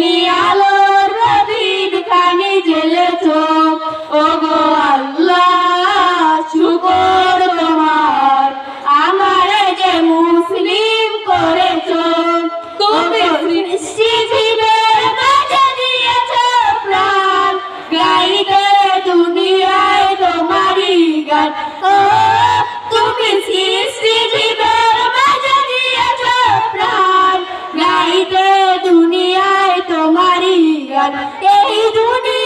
তুমি আলোর প্রদীপ খানি জ্বেলেছ। ও গো আল্লাহ, শুকর তোমার। আমারে যে মুসলিম করেছ তুমি সৃষ্টিজীবের মাঝে দিয়েছ প্রাণ। গাইতে দুনিয়ায় তোমারই গান। ও, তুমি সৃষ্টিজীবের মাঝে দিয়েছ প্রাণ। গাইতে দুনিয়ায় তোমারই গান এই দুনিয়া